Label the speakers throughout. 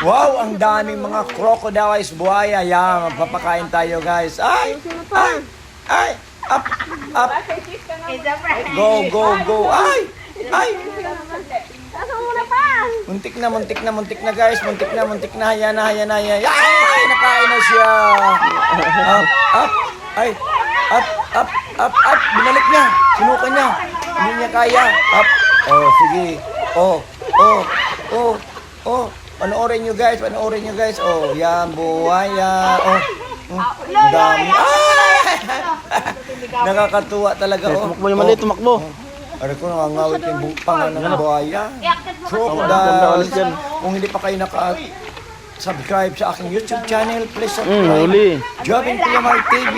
Speaker 1: Wow, ang daming mga crocodiles, buhaya. Yan, magpapakain tayo guys. Ay! Ay! Ay! Up! Up! Go, go, go! Ay! Ay! Muntik na, muntik na, muntik na guys. Muntik na, muntik na. Haya na, haya na, haya. Ay! Nakain na siya. Up, up. Ay! Up, up, up, up. Binalik niya. Sinukan niya. Hindi niya kaya. Up. Oh, sige. Oh, oh, oh, oh. Panoorin nyo guys, panoorin nyo guys. Oh, yan, buhaya. Oh, mm, ang dami. Nakakatuwa talaga, oh.
Speaker 2: Tumakbo yung mali, tumakbo.
Speaker 1: Ano ko nangangawit yung bu- panga ng buhaya.
Speaker 2: Ganda
Speaker 1: Crocodile.
Speaker 2: ulit yan.
Speaker 1: Kung hindi pa kayo naka subscribe sa aking YouTube channel, please
Speaker 2: Hmm,
Speaker 1: subscribe.
Speaker 2: huli.
Speaker 1: Jobin Pilamar TV.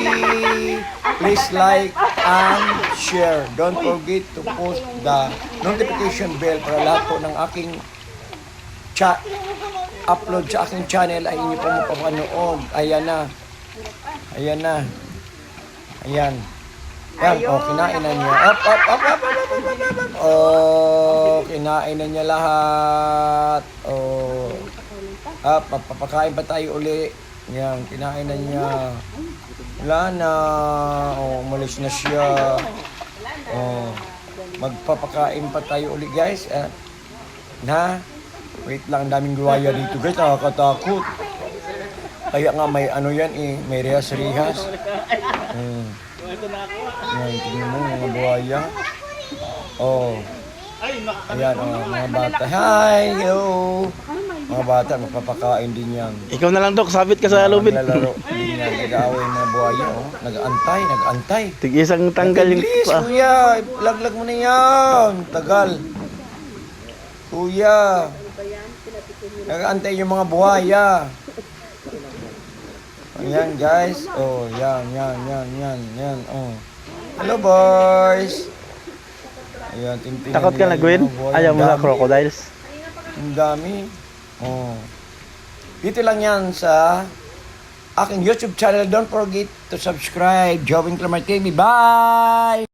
Speaker 1: Please like and share. Don't forget to post the notification bell para lahat po ng aking chat upload sa aking channel ay inyo po mapapanood. Ayan na. Ayan na. Ayan. Yan, oh, kinain na niya. Up, up, up, up, up, up, up, up, up, up. Oh, kinain na niya lahat. Oh. Up, papakain pa tayo uli. Yan, kinain na niya. Wala na. Oh, umalis na siya. Oh. Magpapakain pa tayo uli, guys. Eh. Na, wait lang, ang daming guwaya dito, guys. Nakakatakot. Kaya nga may ano yan eh, may rehas-rehas. Hmm. Yan, tingnan mo mga buhaya. Oh. Ayan, oh, mga bata. Hi! Hello! Mga bata, magpapakain din yan.
Speaker 2: Ikaw na lang, Dok. Sabit ka sa lubid.
Speaker 1: Naglalaro din yan. Nag-aaway na buhaya, oh. Nag-antay, nag-antay.
Speaker 2: Tig isang tanggal yung pa.
Speaker 1: kuya! Laglag mo na yan! Tagal. Kuya! Nag-antay yung mga buhaya. Ayan, guys. Oh, yan, yan, yan, yan, yan. Oh. Hello, boys! Ayan, tingnan
Speaker 2: Takot ka na, Gwen? Ayaw mo na crocodiles.
Speaker 1: Ang dami. Oh. Dito lang yan sa aking YouTube channel. Don't forget to subscribe. Jovin Clamar TV. Bye!